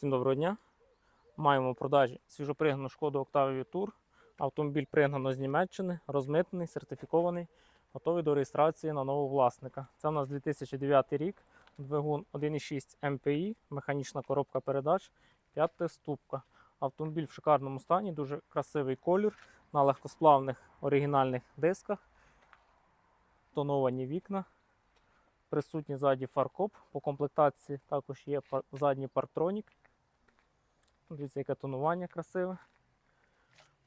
Всім доброго дня. Маємо в продажі свіжопригнану шкоду Octavia Tour. Автомобіль пригнано з Німеччини, розмитнений, сертифікований, готовий до реєстрації на нового власника. Це у нас 2009 рік, двигун 1.6 MPI, механічна коробка передач, п'ятиступка. Автомобіль в шикарному стані, дуже красивий колір, на легкосплавних оригінальних дисках, тоновані вікна. Присутній ззаді фаркоп. По комплектації також є задній парктронік. Дивіться, яке тонування красиве.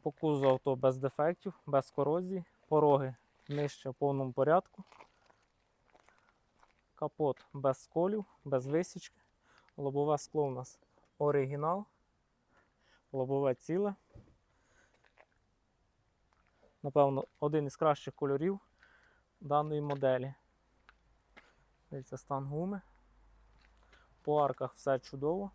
По кузову авто без дефектів, без корозії. Пороги нижче в повному порядку. Капот без сколів, без висічки. Лобове скло у нас оригінал. Лобове ціле. Напевно, один із кращих кольорів даної моделі. Дивіться, стан гуми. По арках все чудово.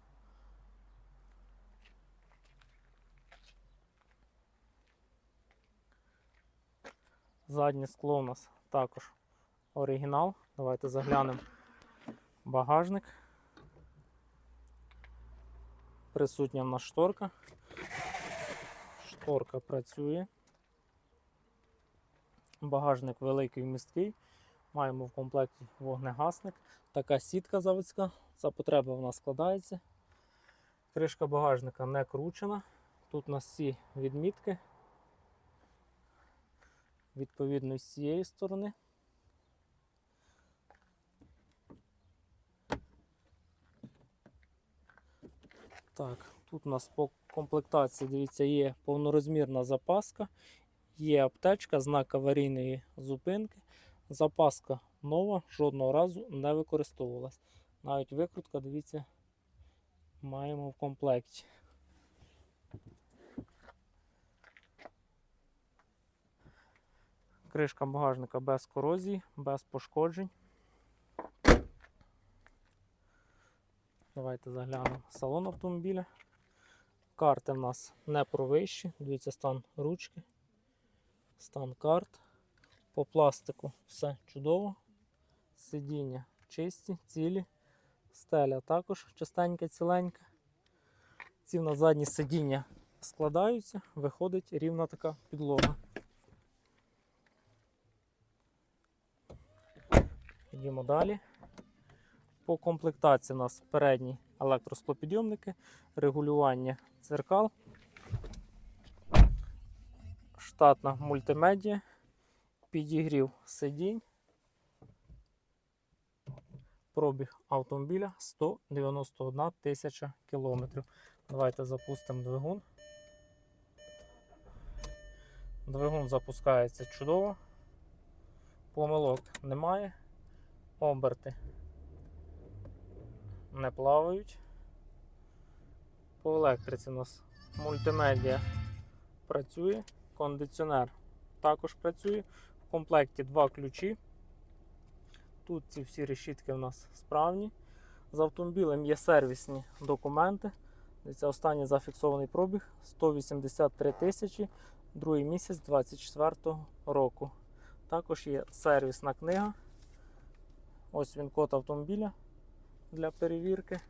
Заднє скло у нас також оригінал. Давайте заглянемо багажник. Присутня в нас шторка. Шторка працює. Багажник великий вмісткий. Маємо в комплекті вогнегасник. Така сітка заводська. За потреби вона складається. Кришка багажника не кручена. Тут у нас всі відмітки. Відповідно, і з цієї сторони. Так, тут у нас по комплектації, дивіться, є повнорозмірна запаска, є аптечка, знак аварійної зупинки. Запаска нова, жодного разу не використовувалась. Навіть викрутка, дивіться, маємо в комплекті. Кришка багажника без корозії, без пошкоджень. Давайте заглянемо в салон автомобіля. Карти в нас не провищі. Дивіться стан ручки, стан карт. По пластику все чудово. Сидіння чисті, цілі. Стеля також чистенька, ціленька. Ці в нас задні сидіння складаються, виходить рівна така підлога. Йдемо далі. По комплектації у нас передні електросклопідйомники, регулювання дзеркал, штатна мультимедіа, підігрів сидінь, пробіг автомобіля 191 тисяча кілометрів. Давайте запустимо двигун. Двигун запускається чудово, помилок немає, оберти не плавають. По електриці у нас мультимедіа працює, кондиціонер також працює. В комплекті два ключі. Тут ці всі решітки у нас справні. З автомобілем є сервісні документи. Це останній зафіксований пробіг 183 тисячі, другий місяць 24 року. Також є сервісна книга. Ось він код автомобіля для перевірки.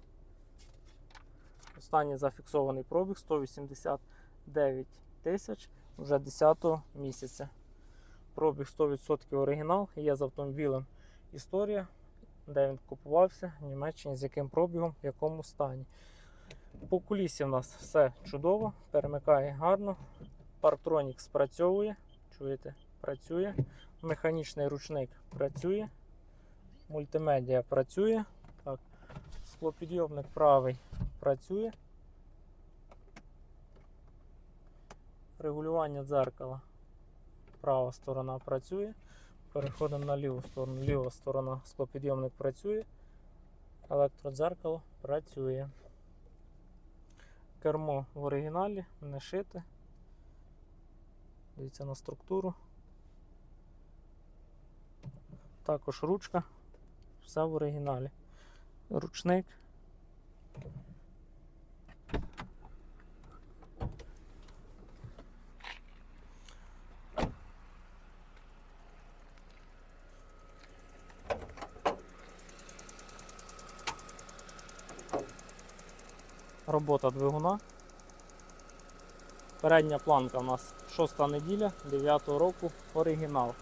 Останній зафіксований пробіг 189 тисяч вже 10 місяця. Пробіг 100% оригінал. Є з автомобілем історія, де він купувався в Німеччині, з яким пробігом, в якому стані. По кулісі в нас все чудово, перемикає гарно. Парктронік спрацьовує, чуєте, працює. Механічний ручник працює. Мультимедіа працює. Так. Склопідйомник правий працює. Регулювання дзеркала. Права сторона працює. Переходимо на ліву сторону. Ліва сторона склопідйомник працює. Електродзеркало працює. Кермо в оригіналі, не шите. Дивіться на структуру. Також ручка. Все в оригіналі. Ручник. робота двигуна. Передня планка у нас 6 неділя 9 року оригінал.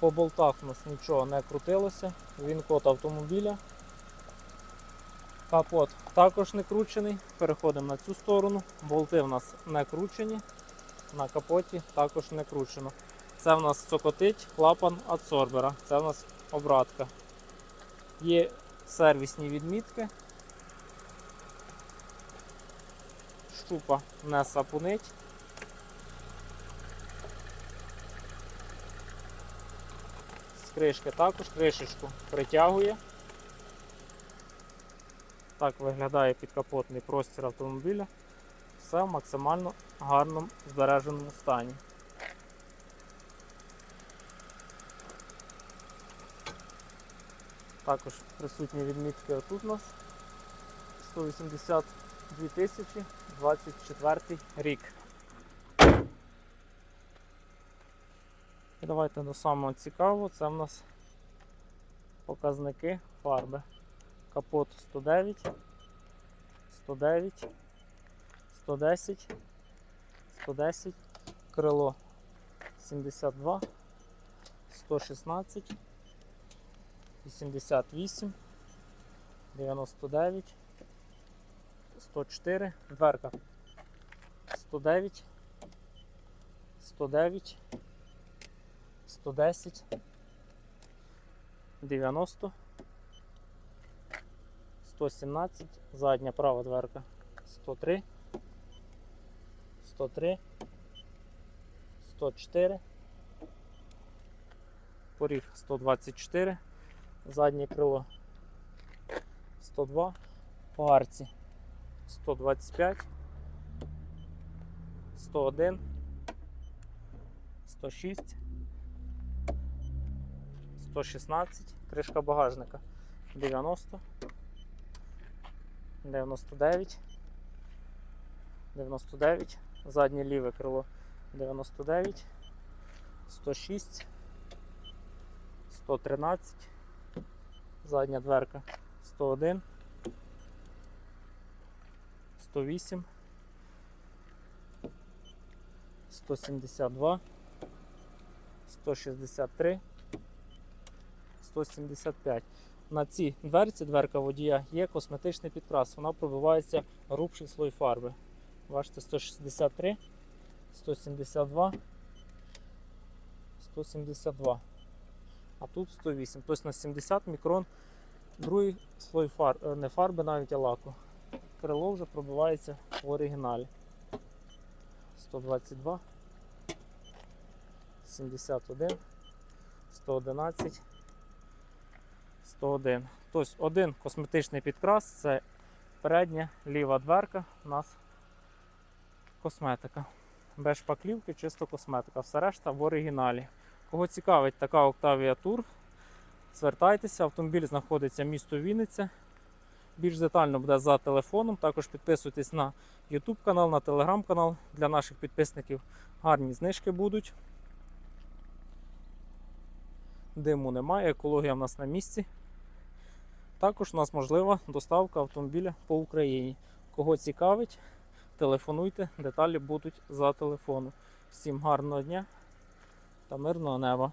По болтах у нас нічого не крутилося. Він код автомобіля. Капот також не кручений. Переходимо на цю сторону. Болти в нас не кручені. На капоті також не кручено. Це в нас цокотить клапан адсорбера. Це в нас обратка. Є сервісні відмітки. Щупа не сапунить. Кришки також кришечку притягує. Так виглядає підкапотний простір автомобіля. Все в максимально гарному збереженому стані. Також присутні відмітки отут у нас 182 тисячі 24 рік. І давайте до самого цікавого, це в нас показники фарби. Капот 109, 109, 110, 110, крило 72, 116, 88, 99, 104, дверка 109, 109, 110, 90, 117, задня права дверка. 103, 103, 104, поріг 124, заднє крило 102, по арці 125, 101, 106, 116, кришка багажника 90, 99, 99, заднє ліве крило 99, 106, 113, задня дверка 101, 108, 172, 163, 175. На цій дверці, дверка водія, є косметичний підкрас. Вона пробивається грубший слой фарби. Бачите, 163, 172, 172. А тут 108. Тобто на 70 мікрон другий слой фар... е, не фарби, навіть а лаку. Крило вже пробивається в оригіналі. 122, 71, 111, 101. Тобто один косметичний підкрас це передня ліва дверка у нас косметика. Без шпаклівки, чисто косметика. Все решта в оригіналі. Кого цікавить така Octavia Tour, звертайтеся, автомобіль знаходиться в місто Вінниця. Більш детально буде за телефоном. Також підписуйтесь на YouTube канал, на Telegram канал. Для наших підписників гарні знижки будуть. Диму немає, екологія в нас на місці. Також у нас можлива доставка автомобіля по Україні. Кого цікавить, телефонуйте, деталі будуть за телефону. Всім гарного дня та мирного неба!